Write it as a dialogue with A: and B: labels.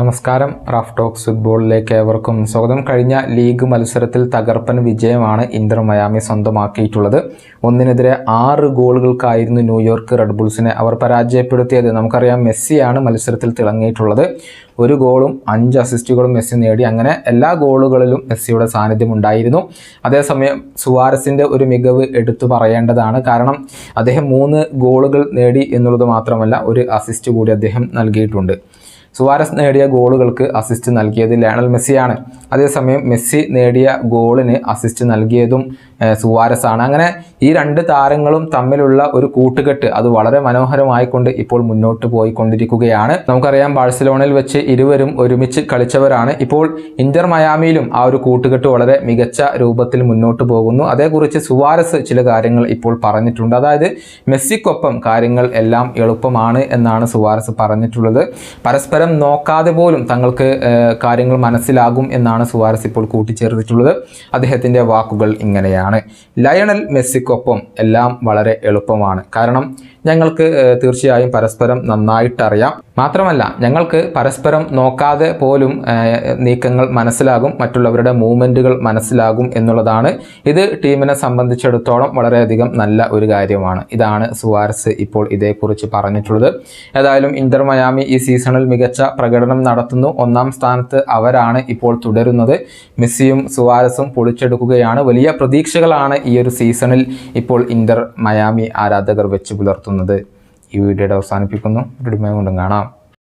A: നമസ്കാരം. Rough talks ഫുട്ബോളിലേക്ക് ഏവർക്കും സ്വാഗതം. കഴിഞ്ഞ ലീഗ് മത്സരത്തിൽ തകർപ്പൻ വിജയമാണ് ഇന്റർ മയാമി സ്വന്തമാക്കിയിട്ടുള്ളത്. ഒന്നിനെതിരെ ആറ് ഗോളുകൾക്കായിരുന്നു ന്യൂയോർക്ക് റെഡ്ബുൾസിനെ അവർ പരാജയപ്പെടുത്തിയത്. നമുക്കറിയാം മെസ്സിയാണ് മത്സരത്തിൽ തിളങ്ങിയിട്ടുള്ളത്. ഒരു ഗോളും അഞ്ച് അസിസ്റ്റുകളും മെസ്സി നേടി. അങ്ങനെ എല്ലാ ഗോളുകളിലും മെസ്സിയുടെ സാന്നിധ്യം ഉണ്ടായിരുന്നു. അതേസമയം സുവാരസിന്റെ ഒരു മികവ് എടുത്തു പറയേണ്ടതാണ്. കാരണം അദ്ദേഹം മൂന്ന് ഗോളുകൾ നേടി എന്നുള്ളത് മാത്രമല്ല ഒരു അസിസ്റ്റ് കൂടി അദ്ദേഹം നൽകിയിട്ടുണ്ട്. സുവാരസ് നേടിയ ഗോളുകൾക്ക് അസിസ്റ്റ് നൽകിയത് ലയണൽ മെസ്സിയാണ്. അതേസമയം മെസ്സി നേടിയ ഗോളിന് അസിസ്റ്റ് നൽകിയതും സുവാരസ് ആണ് അങ്ങനെ ഈ രണ്ട് താരങ്ങളും തമ്മിലുള്ള ഒരു കൂട്ടുകെട്ട് അത് വളരെ മനോഹരമായിക്കൊണ്ട് ഇപ്പോൾ മുന്നോട്ട് പോയിക്കൊണ്ടിരിക്കുകയാണ്. നമുക്കറിയാം ബാഴ്സലോണയിൽ വെച്ച് ഇരുവരും ഒരുമിച്ച് കളിച്ചവരാണ്. ഇപ്പോൾ ഇന്റർ മയാമിയിലും ആ ഒരു കൂട്ടുകെട്ട് വളരെ മികച്ച രൂപത്തിൽ മുന്നോട്ട് പോകുന്നു. അതേക്കുറിച്ച് സുവാരസ് ചില കാര്യങ്ങൾ ഇപ്പോൾ പറഞ്ഞിട്ടുണ്ട്. അതായത് മെസ്സിക്കൊപ്പം കാര്യങ്ങൾ എല്ലാം എളുപ്പമാണ് എന്നാണ് സുവാരസ് പറഞ്ഞിട്ടുള്ളത്. പരസ്പരം നോക്കാതെ പോലും തങ്ങൾക്ക് കാര്യങ്ങൾ മനസ്സിലാകും എന്നാണ് സുവാരസ് ഇപ്പോൾ കൂട്ടിച്ചേർത്തിട്ടുള്ളത്. അദ്ദേഹത്തിന്റെ വാക്കുകൾ ഇങ്ങനെയാണ്. ലയണൽ മെസ്സിക്കൊപ്പം എല്ലാം വളരെ എളുപ്പമാണ്. കാരണം ഞങ്ങൾക്ക് തീർച്ചയായും പരസ്പരം നന്നായിട്ടറിയാം. മാത്രമല്ല ഞങ്ങൾക്ക് പരസ്പരം നോക്കാതെ പോലും നീക്കങ്ങൾ മനസ്സിലാകും മറ്റുള്ളവരുടെ മൂവ്മെന്റുകൾ മനസ്സിലാകും എന്നുള്ളതാണ്. ഇത് ടീമിനെ സംബന്ധിച്ചിടത്തോളം വളരെയധികം നല്ല ഒരു കാര്യമാണ്. ഇതാണ് സുവാരസ് ഇപ്പോൾ ഇതേക്കുറിച്ച് പറഞ്ഞിട്ടുള്ളത്. ഏതായാലും ഇന്റർ മയാമി ഈ സീസണിൽ മികച്ച പ്രകടനം നടത്തുന്നു. ഒന്നാം സ്ഥാനത്ത് അവരാണ് ഇപ്പോൾ തുടരുന്നത്. മെസ്സിയും സുവാരസും പൊളിച്ചെടുക്കുകയാണ് വലിയ പ്രതീക്ഷകളാണ് ഈ ഒരു സീസണിൽ ഇപ്പോൾ ഇന്റർ മയാമി ആരാധകർ വെച്ച് പുലർത്തുന്നത്. ഈ വീഡിയോയുടെ അവസാനിപ്പിക്കുന്നു. വീഡിയോ കൊണ്ടും കാണാം.